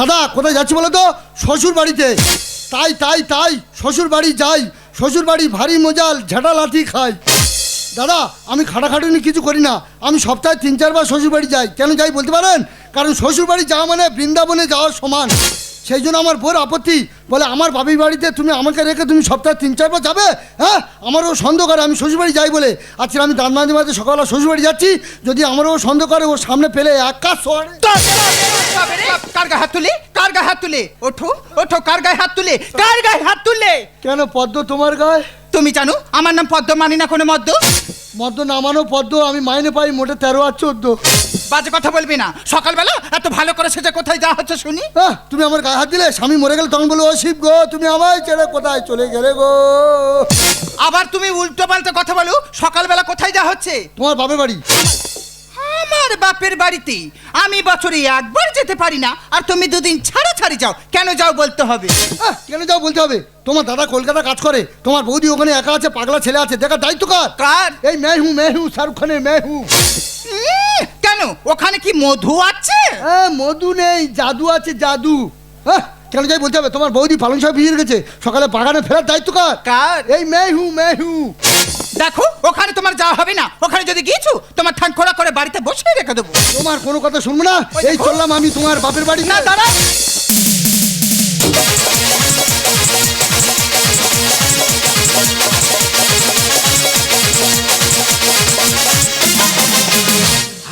দাদা, কোথায় যাচ্ছি বলো তো? শ্বশুর বাড়িতে তাই তাই তাই শ্বশুর বাড়ি যাই। শ্বশুর বাড়ি ভারী মজাল, ঝাঁটা লাঠি খাই। দাদা, আমি খাটাখাটুনি কিছু করি না। আমি সপ্তাহে তিন, চারবার শ্বশুর বাড়ি যাই। কেন যাই বলতে পারেন? কারণ শ্বশুর বাড়ি যাওয়া মানে বৃন্দাবনে যাওয়ার সমান। সেই জন্য আমার বোর আপত্তি। বলে আমার বাবির বাড়িতে তুমি আমাকে রেখে তুমি সপ্তাহে তিন চারবার যাবে? হ্যাঁ? আমারও সন্দেহ করে আমি শ্বশুরবাড়ি যাই বলে। আজকে আমি দান মাঝে মাঝে সকালবেলা শ্বশুরবাড়ি যাচ্ছি। যদি আমারও সন্দেহ করে ওর সামনে পেলে এক কাজ কার গায়ে হাত তুলে? কার গায়ে হাত তুলে? ওঠো ওঠো কার গায়ে হাত তুলে? কার গায়ে হাত তুলে? কেন পদ্ম তোমার গায়ে? তুমি জানো আমার নাম পদ্ম মানি না কোনো মদ্য মদ্য নামানো পদ্ম আমি মাইনে পাই মোটে তেরো আর চোদ্দ। বাজে কথা বলবি না। সকালবেলা এত ভালো করে সেটা কোথায় যাওয়া হচ্ছে শুনি? তুমি আমার গায়ে হাত দিলে? স্বামী মরে গেলে তখন বলো ও শিব গো তুমি আমায় ছেড়ে কোথায় চলে গেলে গো? আবার তুমি উল্টো পাল্টা কথা বলো সকালবেলা কোথায় যাওয়া হচ্ছে? তোমার বাপের বাড়ি। আমার বাপের বাড়িতে। আমি বছরে একবার যেতে পারি না। আর তুমি দুদিন ছাড়া ছাড়ি যাও। কেন যাও বলতে হবে? কেন যাও বলতে হবে? তোমার দাদা কলকাতা কাজ করে। তোমার বৌদি ওখানে একা আছে পাগলা ছেলে আছে। দেখার দায়িত্ব কার? কার? এই মেহু মেহু শাহরুখ খানের মেহু। উম, কেন? ওখানে কি মধু আছে? হ্যাঁ মধু নেই জাদু আছে জাদু। হ্যাঁ কেন যাই বলতে হবে? তোমার বৌদি পালং শাক ভিজিয়ে রেখেছে সকালে বাগানে ফেরার দায়িত্ব কার? কার? এই মেহু মেহু। দেখো ওখানে তোমার যাওয়া হবে না। ওখানে যদি গিয়েছো তোমার ঠান খোড়া করে বাড়িতে বসে রেখে দেবো। তোমার কোনো কথা শুনব না? এই। চললাম আমি তোমার বাপের বাড়ি। না দাঁড়া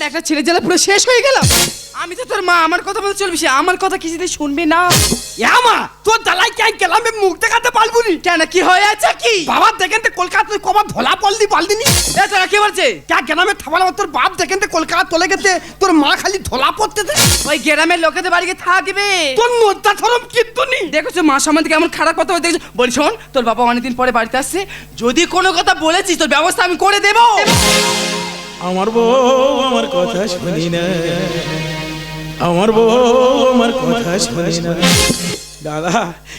না না একটা ছেলে জ্বালা পুরো শেষ হয়ে গেলাম আমি তো তোর মা আমার কথা বলতে চলবি সে আমার কথা কিছুদিন শুনবি না। আমা তোর দালাই কে গেলাম? আমি মুখ দেখাতে পারব নি। কেন কি হয়ে আছে কি? বাবা দেখেন তো কলকাতা কবার ধলা পলদি পালদিনি এ তোরা কি বলছে? কে গ্রামে থামালাম তোর বাপ দেখেন তো কলকাতা চলে গেছে তোর মা খালি ধলা পড়তে দে। ওই গ্রামের লোকেদের বাড়িতে থাকবে। তোর নদ্দা থরম কিন্তু নি। দেখেছ মা সম্বন্ধে কেমন খারাপ কথা দেখেছ বলি শোন তোর বাবা অনেকদিন পরে বাড়িতে আসছে। যদি কোনো কথা বলেছিস তোর ব্যবস্থা আমি করে দেবো। আমার বউ আমার কথা শুনি না। আমার বউ আমার কথা শুনি না। দাদা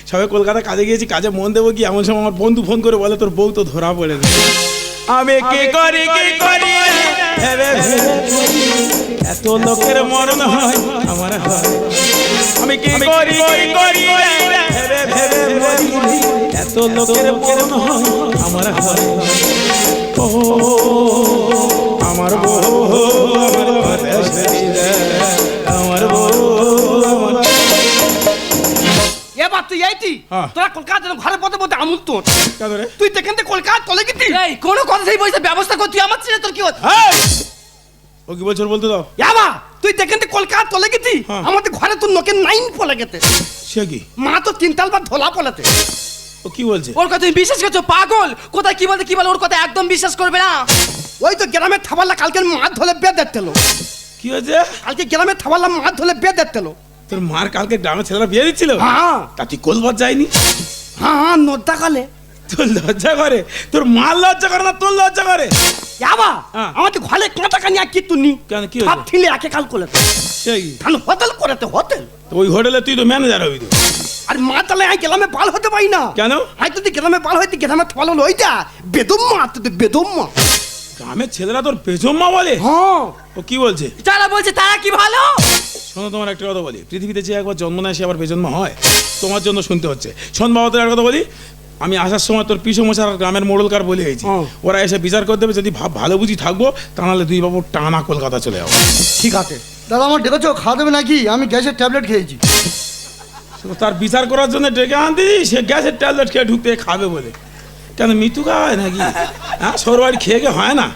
সবাই কলকাতা কাজে গিয়েছি কাজে মন দেবো কি? এমন সময় আমার বন্ধু ফোন করে বলে তোর বউ তো ধরা পড়ে আমি কি করি কি করি এত লোকের মরণ হয় আমার হয়। আমি কি করি কি করি এত লোকের মরণ হয় আমার হয়। ও আমার বউ আমার আমার বউ। আমার এবার তুই এইটি হ্যাঁ। তোরা কলকাতা ঘরে পথে পথে আমুল তোর। তুই দেখেন তো কলকাতা চলে গেছি এই কোনো কথা সেই পয়সা ব্যবস্থা কর তুই আমার ছেলে তোর কি হচ্ছে হেই! ও কি বলছো বলতে দাও? আমা তুই দেখেন তো কলকাতা চলে গেছি হ্যাঁ। আমাদের ঘরে তোর নোকে নাইন পলে গেছে। সে কি? মা তো তিনতাল বা ধলা পলেতে ও কি বলছে? ওর কথা তুমি বিশ্বাস করছ পাগল? কোথায় কি বলতে কি বলে ওর কথা একদম বিশ্বাস করবে না। ওই তো গ্রামের থাবাল্লা কালকে মাছ ধরে বেদ দেখতেলো কি হয়েছে? কালকে গ্রামের থাবাল্লা মাছ ধরে বেদ দেখতেলো তোর মার কালকে গ্রামের ছেলেরা বিয়ে দিচ্ছিল? হ্যাঁ। তা তুই কোলবার যায়নি হ্যাঁ হ্যাঁ নদ্দা কালে। তোর লজ্জা করে তোর মার লজ্জা করে না তোর লজ্জা করে? যাবা হ্যাঁ। আমাদের ঘরে কাঁটা কানি আর কিন্তু নি কেন, কি? সব ঠিলে একে কাল করে সে কি ধান হোটেল করেতে হোটেল। ওই হোটেলে তুই তো ম্যানেজার হবি তো। আর মা তালে আই গ্রামে পাল হতে পারি না। কেন? আই যদি গ্রামে পাল হইতে থাল হলো ওইটা বেদম মা তুই বেদম মা গ্রামের ছেলেরা তোর পেছম্মা বলে? হ্যাঁ। ও কি বলছে? যারা বলছে তারা কি ভালো? শোনো তোমার একটা কথা বলি। পৃথিবীতে যে একবার জন্ম নেয় সে আবার বেজন্ম হয়। তোমার জন্য শুনতে হচ্ছে। শোন বাবা তোর একটা কথা বলি। আমি আসার সময় তোর পিসো মশার গ্রামের মোড়লকার বলে হয়েছি হ্যাঁ। ওরা এসে বিচার করে দেবে যদি ভাব ভালো বুঝি থাকব তা নাহলে দুই বাবু টানা কলকাতা চলে যাব ঠিক আছে। দাদা আমার ডেকেছো খাওয়া দেবে নাকি? আমি গ্যাসের ট্যাবলেট খেয়েছি। তো তার বিচার করার জন্য ডেকে আনতে সে গ্যাসের ট্যাবলেট খেয়ে ঢুকতে খাবে বলে। কেন মৃত্যু খাওয়া হয় নাকি? হ্যাঁ সরবাড়ি খেয়ে খেয়ে হয় না?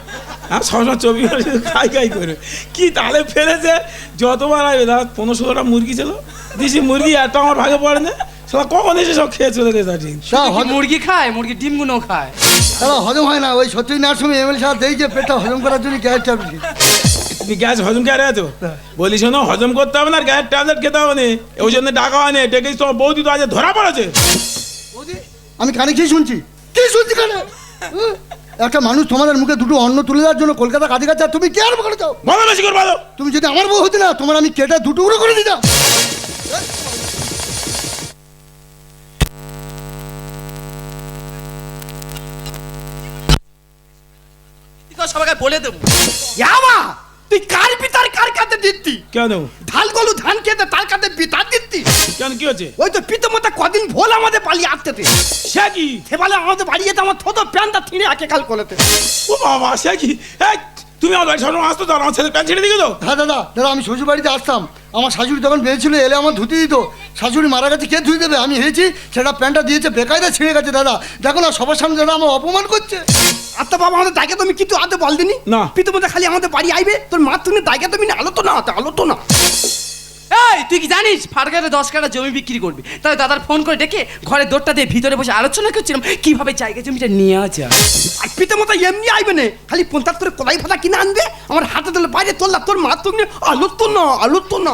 হ্যাঁ সবসময় চব্বিশ ঘণ্টা শুধু খাই খাই করে। কি তালে ফেলেছে? যতবার আসবে দাদা পনেরো ষোলোটা মুরগি ছিল। দিছি মুরগি একটা আমার ভাগে পড়ে না। সেটা কখন এসে সব খেয়ে চলে গেছে ঠিক হজম মুরগি খায় মুরগি ডিমগুলো খায়। দাদা হজম হয় না ওই সত্যি নার সময় এমএল সাহেব দেই যে পেটটা হজম করার জন্য গ্যাস ট্যাবলেট। তুমি গ্যাস হজম কে বলি শোনো হজম করতে হবে না আর গ্যাসের ট্যাবলেট খেতে হবে না। ওই জন্য ডাকা হয় না ডেকে তোমার বৌদি তো আজ ধরা পড়েছে? আমি কানে খেয়ে শুনছি? কি শুনছি কেন? হ্যাঁ? একটা মানুষ তোমাদের মুখে দুটো অন্ন তুলে দেওয়ার জন্য কলকাতা কাজে কাছে তুমি কে আর করে দাও বলো বেশি করে বলো। তুমি যদি আমার বউ হতে না তোমার আমি কেটে দুটো টুকরো করে দিতাম। সবাইকে বলে দেবো। তুই কার পিতার কার কাতে দিতি? কেন? ধান গলু ধান খেতে তার কাতে পিতার দিতি? কেন কি হচ্ছে ওই তো পিতামাতা কদিন ভোল আমাদের পালিয়ে আসতে সে কি? সেবেলা আমাদের বাড়ি যেতে আমার থতো প্যান্টটা ছিঁড়ে আকে কাল কলেতে। ও বাবা সে কি? এই, তুমি আমার বাড়ি সব আসতো তো আমার ছেলে প্যান্ট ছেড়ে দিয়ে গেলো হ্যাঁ দাদা দাদা আমি শ্বশুর বাড়িতে আসতাম। আমার শাশুড়ি তখন বেঁচেছিল এলে আমার ধুতি দিত। শাশুড়ি মারা গেছে কে ধুই দেবে? আমি হেয়েছি সেটা প্যান্টটা দিয়েছে বেকায়দা ছিঁড়ে গেছে দাদা। দেখো না সবার সামনে দাদা আমার অপমান করছে। আত্মা বাবা আমাদের দায়কে তুমি কিন্তু আদে বল দিনি। না। পিতামাতা খালি আমাদের বাড়ি আইবে তোর মা তুমি দায়কে তুমি আলোচনা হতে আলোচনা এই তুই কি জানিস? ফাটগারে দশ কাটা জমি বিক্রি করবি। তাই দাদার ফোন করে ডেকে ঘরে দোরটা দিয়ে ভিতরে বসে আলোচনা করছিলাম কীভাবে জায়গা জমিটা নিয়ে যায়। আর পিতামাতা এমনি আইবে না খালি পঞ্চাশ করে কলাই ফাটা কিনে আনবে আমার হাতে দিলে বাইরে তোলা তোর মা তুমি আলোচনা আলোচনা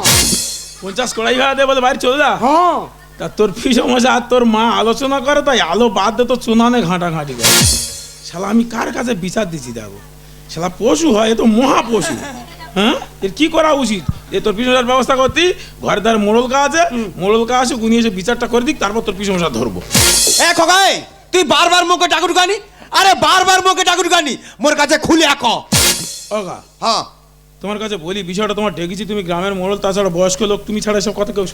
পঞ্চাশ কড়াই ভাড়া দিয়ে বলে বাইরে চলে যা। হ্যাঁ। তা তোর ফিসমশা আর তোর মা আলোচনা করে তাই আলো বাদ দে তো চুনানে ঘাঁটা ঘাঁটি করে। শালা আমি কার কাছে বিচার দিচ্ছি দেখো? শালা পশু হয় এ তো মহা পশু হ্যাঁ? এর কি করা উচিত? এ তোর পিসমশার ব্যবস্থা করতি ঘরে তার মোড়ল কা আছে মোড়ল কা আছে উনি এসে বিচারটা করে দিক তারপর তোর পিসমশা ধরবো। এ খোকাই তুই বারবার মুখে ঠাকুর গানি? আরে বারবার মুখে ঠাকুর গানি মোর কাছে খুলে এক ওগা হ্যাঁ। তোমার কাছে বলি বিষয়টা তোমার ডেকেছি তুমি গ্রামের মোড়ল তাছাড়া বয়স্ক লোক তুমি ছাড়া সব কথা কেউ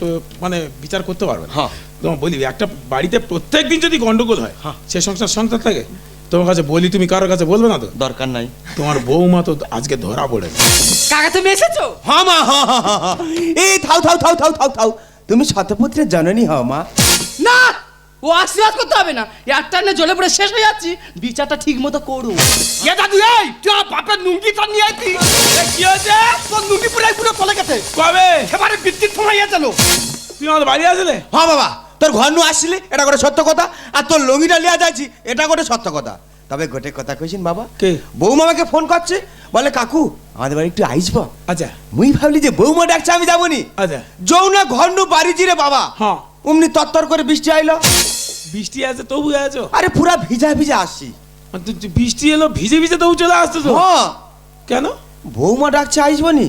মানে বিচার করতে পারবে না। হ্যাঁ। তোমার বলি একটা বাড়িতে প্রত্যেক দিন যদি গন্ডগোল হয়। সে সংসার সংসার থাকে তোমার কাছে বলি তুমি কারোর কাছে বলবে না তো? দরকার নাই। তোমার বৌমা তো আজকে ধরা পড়ে। কাকা তুমি এসেছ? হ্যাঁ মা হ্যাঁ হ্যাঁ, হ্যাঁ, হ্যাঁ। এই থাও থাও থাও থাও থাও থাও। তুমি শতপুত্রের জননী হও মা। না! ও আশীর্বাদ করতে হবে না। একটা না জ্বলে পড়ে শেষ হয়ে যাচ্ছি। বিচারটা ঠিক মতো করো। এ দাদু এই তুই আমার বাপের নুঙ্গিটা নিয়ে আইতি। কি হয়েছে? তোর নুঙ্গি পুরাই পুরো চলে গেছে। কবে? এবারে বিদ্যুৎ সময় গেল তুমি আমাদের বাড়ি আসলে? হ্যাঁ বাবা। তোর ঘর নু আসলে এটা করে সত্য কথা। আর তোর লঙ্গিটা লিয়া যাচ্ছি এটা করে সত্য কথা। তবে গোটে কথা কইছেন বাবা কে? বৌমা আমাকে ফোন করছে বলে কাকু আমাদের বাড়ি একটু আইসব আচ্ছা। মুই ভাবলি যে বৌমা ডাকছে আমি যাবনি। আচ্ছা। যৌনা ঘর নু বাড়ি জিরে বাবা। হ্যাঁ। অমনি তত্তর করে বৃষ্টি আইলো। বৃষ্টি আছে তবু আছো? আরে পুরা ভিজা ভিজা আসছি। বৃষ্টি এলো ভিজে ভিজে তবু চলে আসতো তো হ্যাঁ। কেন? বৌমা ডাকছে আইসবনি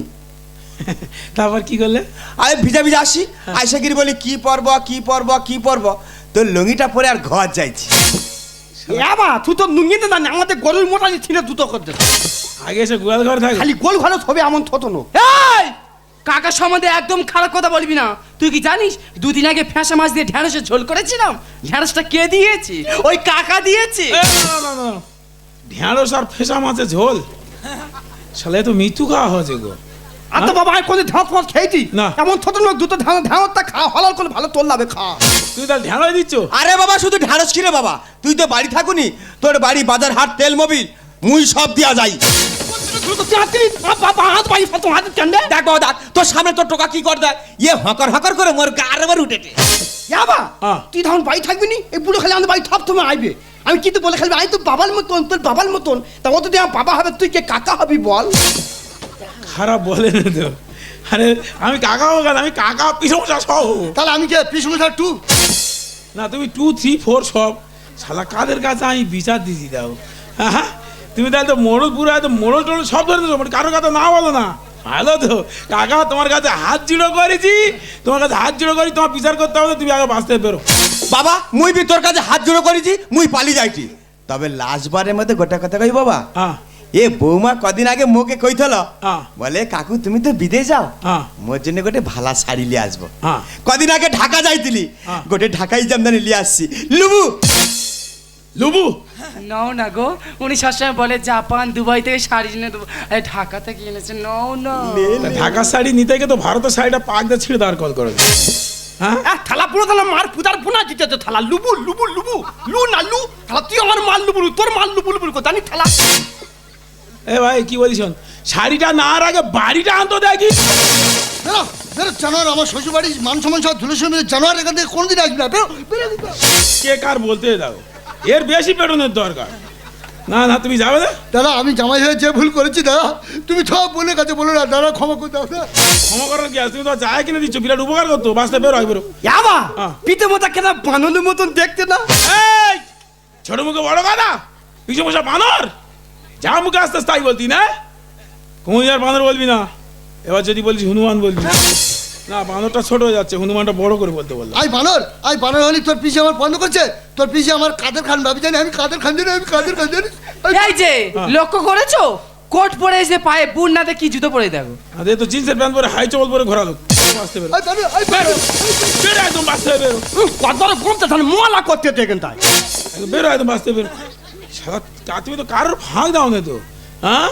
তারপর কি করলে? আরে ভিজা ভিজা আসি। আইসা গিরি বলি কি পরব কি পরব কি পরব? তোর লুঙ্গিটা পরে আর ঘর যাইছি। এবা তুই তো নুঙ্গিতে জানি আমাদের গরুর মোটালি ছিঁড়ে দুটো করতে। আগে এসে গোয়াল ঘর থাকে। খালি গোল ঘরে ছবি এমন থতো নো এই কাকার সম্বন্ধে একদম খারাপ কথা বলবি না। তুই কি জানিস দুদিন আগে ফ্যাঁসা মাছ দিয়ে ঢ্যাঁড়সের ঝোল করেছিলাম? ঢ্যাঁড়সটা কে দিয়েছে? ওই কাকা দিয়েছে। না, না, না, না। ঢেঁড়স আর ফেসা মাছের ঝোল? শালে তো মৃত্যু খাওয়া হয়েছে গো। আর তো বাবা আমি খেয়েছি? না। এমন থতো নো দুটো খা হলাল করে ভালো তোল লাবে খা। তুমি তাহলে দিচ্ছ? আরে বাবা শুধু কিরে বাবা? তুই তো বাড়ি থাকুনি তোর বাড়ি বাজার হাট তেল মোবিল মুই সব দিয়া যাই। তুই দেখ বাবা দেখ তোর সামনে তোর টোকা কি কর ইয়ে হকর হকর করে মোর উঠেছে। যাবা হ্যাঁ। তুই তখন বাড়ি থাকবি নি এই বুড়ো খালি আমাদের বাড়ি সব সময় আইবে। আমি কিন্তু বলে খালি আই তো বাবার মতন তোর বাবার মতন তা ও তো তুই আমার বাবা হবে তুই কে কাকা হবি বল? খারাপ বলে না তো। আরে আমি কাকা হব কেন আমি কাকা পিসমশা সব হব। তাহলে আমি কে পিসমশার টু না তুমি টু থ্রি ফোর সব। শালা কাদের কাছে আমি বিচার দিছি দাও হ্যাঁ তুমি তাহলে তো মোড়ল পুরো একদম মোড়ল টোড়ল সব ধরে দিচ্ছ মানে কারোর কথা না বলো না। ভালো তো। কাকা তোমার কাছে হাত জুড়ো করেছি। তোমার কাছে হাত জুড়ো করি তোমার বিচার করতে হবে তুমি আগে বাঁচতে বেরো বাবা মুই বি তোর কাছে হাত জোড়ো করেছি মুই পালি যাইছি। তবে লাস্ট বারের মধ্যে গোটা কথা কই বাবা। হ্যাঁ। এ বৌমা কদিন আগে মুখে কইতল হ্যাঁ। বলে কাকু তুমি তো বিদেশ যাও। হ্যাঁ। মোর জন্য গোটে ভালা শাড়ি লিয়ে আসব। হ্যাঁ। কদিন আগে ঢাকা যাইতিলি। গোটে ঢাকাই জামদানি লিয়ে আসছি। লুবু! লুবু! নাও না গো উনি সবসময় বলে জাপান দুবাই থেকে শাড়ি এনে দেবো। আরে ঢাকা থেকে এনেছে নাও না। তা ঢাকার শাড়ি নিতে গিয়ে তো ভারতের শাড়িটা পাক দিয়ে ছিঁড়ে দাঁড় কল করে। হ্যাঁ? থালা পুরো থালা মার পুতার পুনা দিতে তো থালা। লুবু লুবু লুবু। লু না লু। থালা তুই আমার মাল লুবু তোর মাল লুবু লুবু জানি থালা। এ ভাই কি বলিস শাড়িটা না আর আগে বাড়িটা আনতো দেখি। জানোয়ার আমার শ্বশুর বাড়ি মান সম্মান সব ধুলে শুনে জানোয়ার এখান থেকে কোনদিন আসবে না। কে কার বলতে দাও? এর বেশি পেটনের দরকার। না না তুমি যাবে না? দাদা আমি জামাই হয়ে যে ভুল করেছি দাদা তুমি সব বোনের কাছে বলো না দাদা ক্ষমা করে দাও। ক্ষমা করার কি আছে? তুমি তো যায় কিনে দিচ্ছ বিরাট উপকার করতো। বাঁচতে বেরো বেরো। হ্যাঁ। পিতে মতো কেন বানলের মতন দেখতে না। এই ছোট মুখে বড় কথা? পিছু মশা বানর? যা মুখে আসতে তাই বলতি না? কুমির বানর বলবি না। এবার যদি বলছিস হনুমান বলবি। না বানরটা ছোট হয়ে যাচ্ছে হনুমানটা বড় করে বলতে বললাম। আই বানর আই বানর হলি তোর পিছে আমার বন্ধ করছে। তোর পিছে আমার কাদের খান ভাবি জানি আমি কাদের খান জানি আমি কাদের খান জানি। এই যে লক্ষ্য করেছ? কোট পরে এসে পায়ে বুট না কি জুতো পরে দেখো। আরে তো জিন্সের প্যান্ট পরে হাই চপল পরে ঘোরালো। বাঁচতে বেরো। আই বানর বেরো একদম বাঁচতে বেরো। কত কমতে তাহলে মোলা করতে দেখেন তাই। বেরো একদম বাঁচতে বেরো। সারা তুমি তো কারোর ফাঁক দাও না তো হ্যাঁ?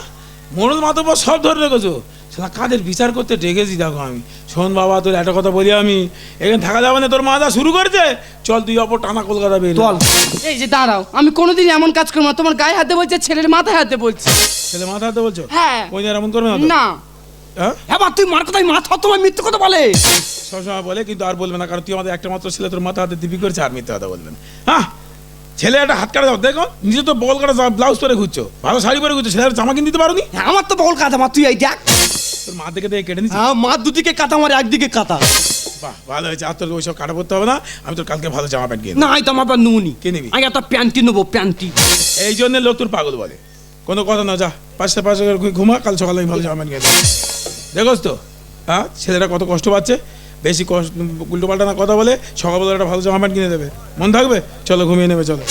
মাতব্বর সব ধরে রেখেছো। সারা কাদের বিচার করতে ডেকেছি দেখো আমি। শোন বাবা তোর একটা কথা বলি আমি। এখানে থাকা যাবে না তোর মাজা শুরু করেছে। চল তুই অপর টানা কলকাতা চল। এই যে দাঁড়াও আমি কোনোদিন এমন কাজ করব না। তোমার গায়ে হাতে বলছে ছেলের মাথায় হাতে বলছি। ছেলে মাথা হাতে বলছো? হ্যাঁ। ওই এমন করবে না না। হ্যাঁ? তুই মার কথাই মা তোমার মিথ্যে কথা বলে। সবসময় বলে কিন্তু আর বলবে না কারণ তুই আমাদের একটা মাত্র ছেলে তোর মাথা হাতে দিবি করেছে আর মিথ্যে কথা বলবেন হ্যাঁ? ছেলে একটা হাত কাটা দাও দেখো নিজে তো বল কাটা ব্লাউজ পরে ঘুরছো। ভালো শাড়ি পরে ঘুরছো ছেলের জামা কিনে দিতে পারোনি আমার তো বল কাঁথা মা তুই এই দেখ। তোর মা দেখে দেখে কেটে নিচ্ছি হ্যাঁ মা দুদিকে কাঁথা আমার একদিকে কাঁথা বাহ ভালো হয়েছে। আর তোর ওইসব কাটা পড়তে হবে না আমি তোর কালকে ভালো জামা প্যান্ট কিনে না এই তো আমার আবার নুনি। কে নিবি? আমি একটা প্যান্টি নেব প্যান্টি এই জন্য লোক তোর পাগল বলে। কোনো কথা না যা পাঁচটা পাঁচটা ঘুমা কাল সকালে আমি ভালো জামা প্যান্ট কিনে দেখোস তো হ্যাঁ ছেলেটা কত কষ্ট পাচ্ছে। বেশি কষ্ট উল্টো পাল্টা না কথা বলে সকালবেলা একটা ভালো জামা প্যান্ট কিনে দেবে। মন থাকবে? চলো ঘুমিয়ে নেবে চলো।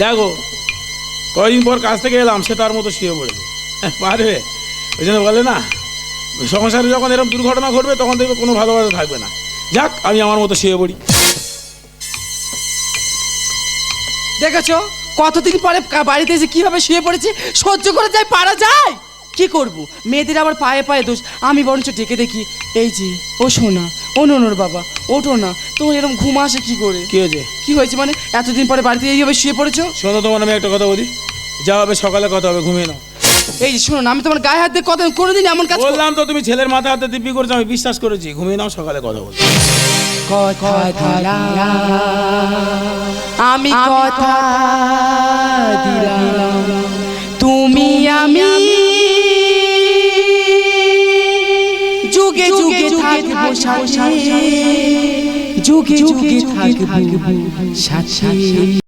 দেখো কয়দিন পর কাজ থেকে এলাম সে তার মতো শুয়ে পড়েছে। হ্যাঁ, পারবে? ওই জন্য বলে না সংসারে যখন এরকম দুর্ঘটনা ঘটবে তখন দেখবে কোনো ভালোবাসা থাকবে না। যাক আমি আমার মতো শুয়ে পড়ি। দেখেছ? কতদিন পরে বাড়িতে এসে কীভাবে শুয়ে পড়েছে? সহ্য করে যায় পারা যায়? কি করব? মেয়েদের আবার পায়ে পায়ে দোষ। আমি বরঞ্চ ডেকে দেখি এই যে ও শোনা ও ননর বাবা ওঠো না তোমার এরকম ঘুম আসে কি করে? কি হয়েছে? কি হয়েছে মানে? এতদিন পরে বাড়িতে এইভাবে শুয়ে পড়েছো? শোনো তোমার আমি একটা কথা বলি। যা হবে সকালে কথা হবে ঘুমিয়ে নাও। এই যে শোনো না আমি তোমার গায়ে হাত দিয়ে কত কোনোদিন এমন কাজ বললাম তো তুমি ছেলের মাথা হাতে দিব্যি করেছ আমি বিশ্বাস করেছি। ঘুমিয়ে নাও সকালে কথা বলব কথা আমি কথা সাথে যুগে যুগে থাকব সাথে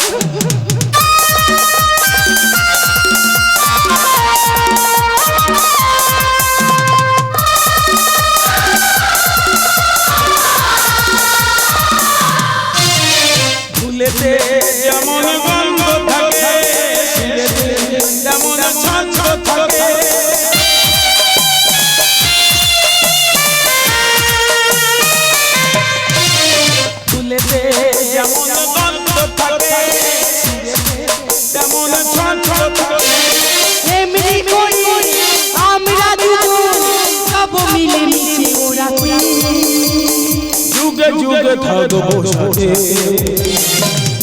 থাকব সাথে।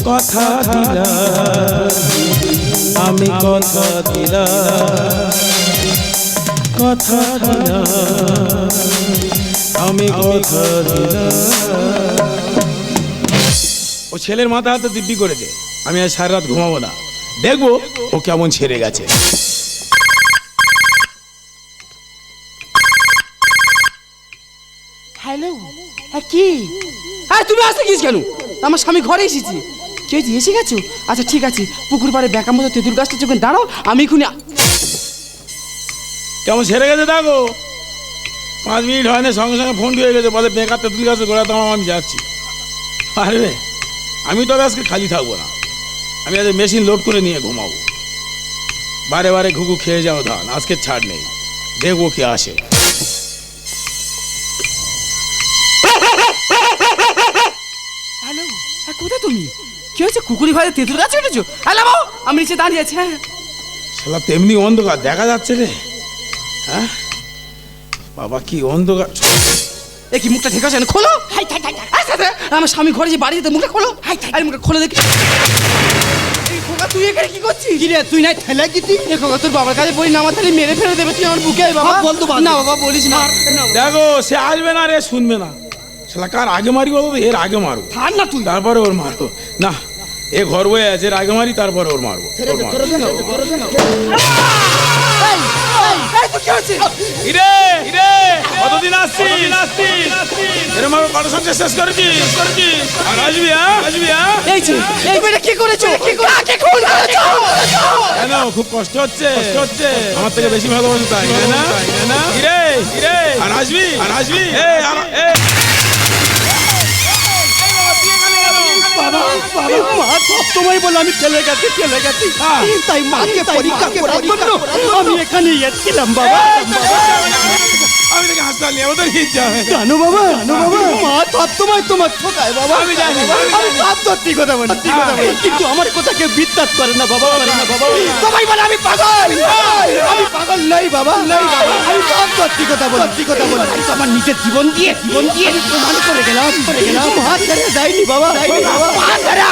কথা দিলাম আমি কথা দিলাম কথা দিলাম আমি কথা দিলাম ও ছেলের মাথা হাতে দিব্যি করেছে, আমি আজ সারা রাত ঘুমাবো না। দেখব ও কেমন ছেড়ে গেছে। হ্যালো হ্যাঁ কি? হ্যাঁ তুমি আসতে গিয়েছ কেন? আমার স্বামী ঘরে এসেছি। কে এসে গেছো? আচ্ছা ঠিক আছে। পুকুর পাড়ে ব্যাকার মতো তেঁতুল গাছটা যখন দাঁড়াও, আমি এখুনি কেমন সেরে গেছে দেখো? পাঁচ মিনিট হয় না, সঙ্গে সঙ্গে ফোন হয়ে গেছে, বলে বেকার তেঁতুল গাছে গোড়া দাম আমি যাচ্ছি। আরে আমি তবে আজকে খালি থাকব না। আমি আজ মেশিন লোড করে নিয়ে ঘুমাবো। বারে বারে ঘুঘু খেয়ে যাও ধান, আজকে ছাড় নেই। দেখব কে আসে। কোথায় তুমি? কি হয়েছে? কুকুরি ভাই তেঁতুল গাছে উঠেছো আলা বাবু আমি নিচে দাঁড়িয়ে আছি হ্যাঁ। শালা তেমনি অন্ধকার দেখা যাচ্ছে রে। হ্যাঁ? বাবা কি অন্ধকার। এ কি মুখটা ঠিক আছে না খোলো! হাই হাই হাই আমার স্বামী ঘরে যে বাড়ি যেতে মুখটা খোলো! হাই হাই। মুখটা খোলো দেখি। তুই এখানে কি করছিস? কি রে তুই নাই ঠেলে গিতি এ খোকা তোর বাবার কাছে বলি না আমার তাহলে মেরে ফেলে দেবে তুই আমার বুকে বাবা। বন্ধু বান্ধব। না বাবা বলিস না না, দেখো সে আসবে না রে শুনবে না। শালা কার আগে মারি বলো তো এর আগে মারো থার না তুই। তারপরে ওর মারবো। না এ ঘর বয়ে আছে এর আগে মারি তারপরে ওর মারবো। মারবো। কতদিন আসছিস? এরম ভাবে কত শেষ করেছিস করেছিস আর আসবি হ্যাঁ? আসবি হ্যাঁ? এই যে এই মেয়েটা কি করেছ? কি কাকে খুন করেছ? কেন খুব কষ্ট হচ্ছে? কষ্ট হচ্ছে। আমার থেকে বেশি ভালোবাসে তাই না? তাই না? ইরে ইরে আর আসবি আর আসবি। বাবা মা সব বলে আমি গেছি গেছি। হ্যাঁ। তাই মাকে পরীক্ষা করার জন্য আমি এখানে এসেছিলাম বাবা। আমি তোকে হাসপাতাল নিয়ে ওদের ইচ্ছা হবে জানো বাবা। জানো বাবা। মা সব তোমায় তোমার ঠোকায় বাবা। আমি জানি, আমি সব সত্যি কথা বলি সত্যি কথা বলি কিন্তু আমার কথা কেউ বিশ্বাস করে না বাবা করে না বাবা সবাই বলে আমি পাগল! আমি পাগল। নই বাবা। নই বাবা। আমি সব সত্যি কথা বলি সত্যি কথা বলি আমি তো আমার নিজের জীবন দিয়ে জীবন দিয়ে আমি প্রমাণ করে গেলাম করে গেলাম। মা ছেড়ে দেয়নি বাবা। দেয়নি বাবা। মা ছেড়ে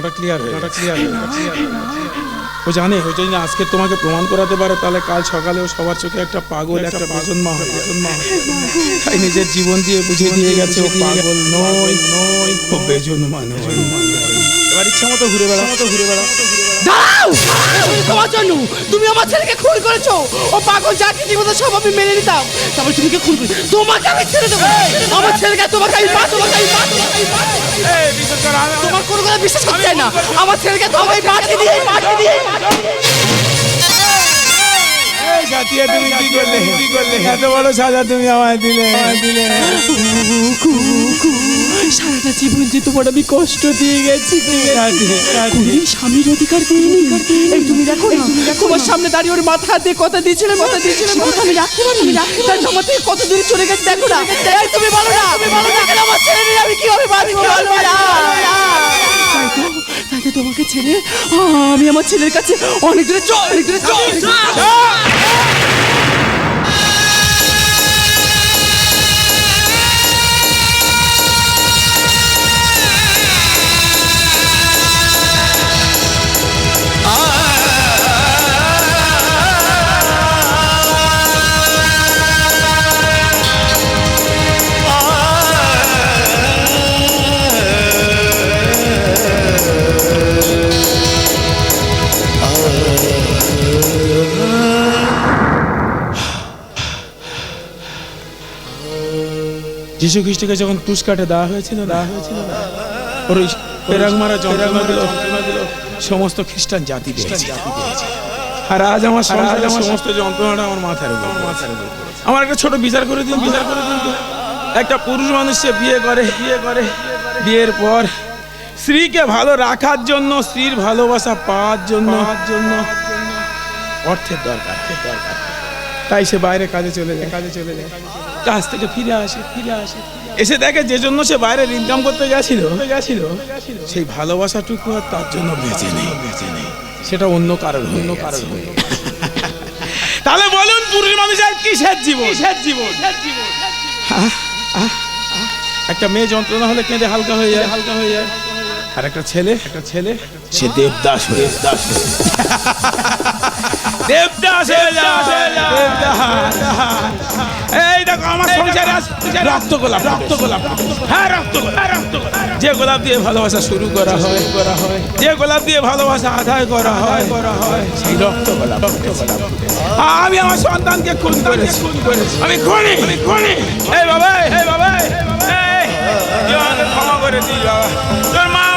কাঁটা ক্লিয়ার হয়ে ক্লিয়ার ও জানে ও যদি আজকে তোমাকে প্রমাণ করাতে পারে তাহলে কাল সকালেও সবার চোখে একটা পাগল একটা বাজন মা বাজন মা তাই নিজের জীবন দিয়ে বুঝিয়ে দিয়ে গেছে ও পাগল নয় নয় ও বেজন মানুষ এবার ইচ্ছা মতো ঘুরে বেড়া মতো ঘুরে বেড়া দাঁড়াও! তোমার জন্য তুমি আমার ছেলেকে খুন করেছ। ও পাগল যা কিছু কথা সব আমি মেনে নিতাম। তারপর তুমি খুন করে তোমাকে আমি ছেড়ে দেবো। আমার ছেলেকে তোমাকে আমি মা তোমাকে আমি আমি- তোমার কোনো কথা বিশ্বাস করতে চাই না। আমার ছেলেকে তোমাকে পাঠিয়ে দিয়ে পাঠিয়ে দিয়ে তুমি কি করলে কি করলে? এত বড় সাজা তুমি আমায় দিলে দিলে। জীবন যে তোমার আমি কষ্ট দিয়ে গেছি স্বামীর অধিকার দিইনি এই তুমি দেখো না তোমার সামনে দাঁড়িয়ে ওর মাথা দিয়ে কথা দিয়েছিলে মাথা দিয়েছিলে আমি রাখতে তোমার থেকে কত দূরে চলে গেছে দেখো না। তুমি বলো না। তুমি বলো না। আমার ছেলে নিয়ে আমি কীভাবে বাঁচবো? বলো না তাই তো তোমাকে ছেড়ে আমি আমার ছেলের কাছে অনেক দূরে চল অনেক দূরে চল। যিশু খ্রিস্টকে যখন কাটে দেওয়া হয়েছিল দেওয়া হয়েছিল ওর ওই পেরাগ মারা যন্ত্রণা দিল সমস্ত খ্রিস্টান জাতি আর আজ আমার সমাজ আমার সমস্ত যন্ত্রণাটা আমার মাথার উপর মাথার উপর আমার একটা ছোট বিচার করে দিন বিচার করে দিন। একটা পুরুষ মানুষ সে বিয়ে করে বিয়ে করে বিয়ের পর স্ত্রীকে ভালো রাখার জন্য স্ত্রীর ভালোবাসা পাওয়ার জন্য জন্য অর্থের দরকার দরকার। তাই সে বাইরে কাজে চলে যায় কাজে চলে যায়। কাজ থেকে ফিরে আসে ফিরে আসে এসে দেখে যে জন্য সে বাইরে ইনকাম করতে গেছিল গেছিল সেই ভালোবাসাটুকু আর তার জন্য বেঁচে নেই। বেঁচে নেই সেটা অন্য কারণ অন্য কারণ তাহলে বলুন পুরুষ মানুষের কিসের জীবন? কিসের জীবন। একটা মেয়ে যন্ত্রণা হলে কেঁদে হালকা হয়ে যায়। হালকা হয়ে যায়। আর একটা ছেলে একটা ছেলে সে দেবদাস দেবদাস হয়ে দেবদাস হয়ে এই দেখো আমার সংসারে রক্ত গোলাপ রক্ত গোলাপ হ্যাঁ রক্ত রক্ত যে গোলাপ দিয়ে ভালোবাসা শুরু করা হয় করা হয় যে গোলাপ দিয়ে ভালোবাসা আদায় করা হয় করা হয় সেই রক্ত গোলাপ রক্ত গোলাপ আমি আমার সন্তানকে খুন করেছি খুন করেছি আমি খুনি আমি খুনি এই বাবা এই বাবা এই ক্ষমা করে দিস বাবা তোর মা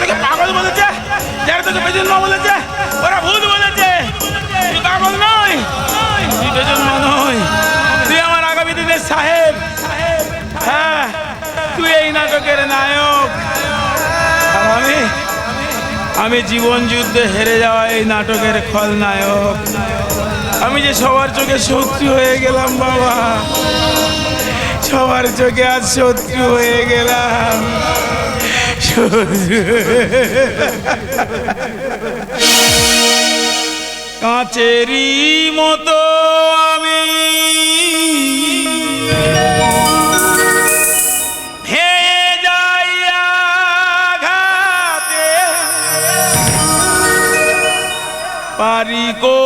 তোকে পাগল তোকে ওরা ভূত বলেছে। তুই আমার আগামী সাহেব। হ্যাঁ তুই এই নাটকের নায়ক। আমি আমি জীবন যুদ্ধে হেরে যাওয়া এই নাটকের খলনায়ক আমি যে সবার চোখে শত্রু হয়ে গেলাম, বাবা। সবার চোখে আজ শত্রু হয়ে গেলাম। কাঁচেরই মতো আমি। পারি গো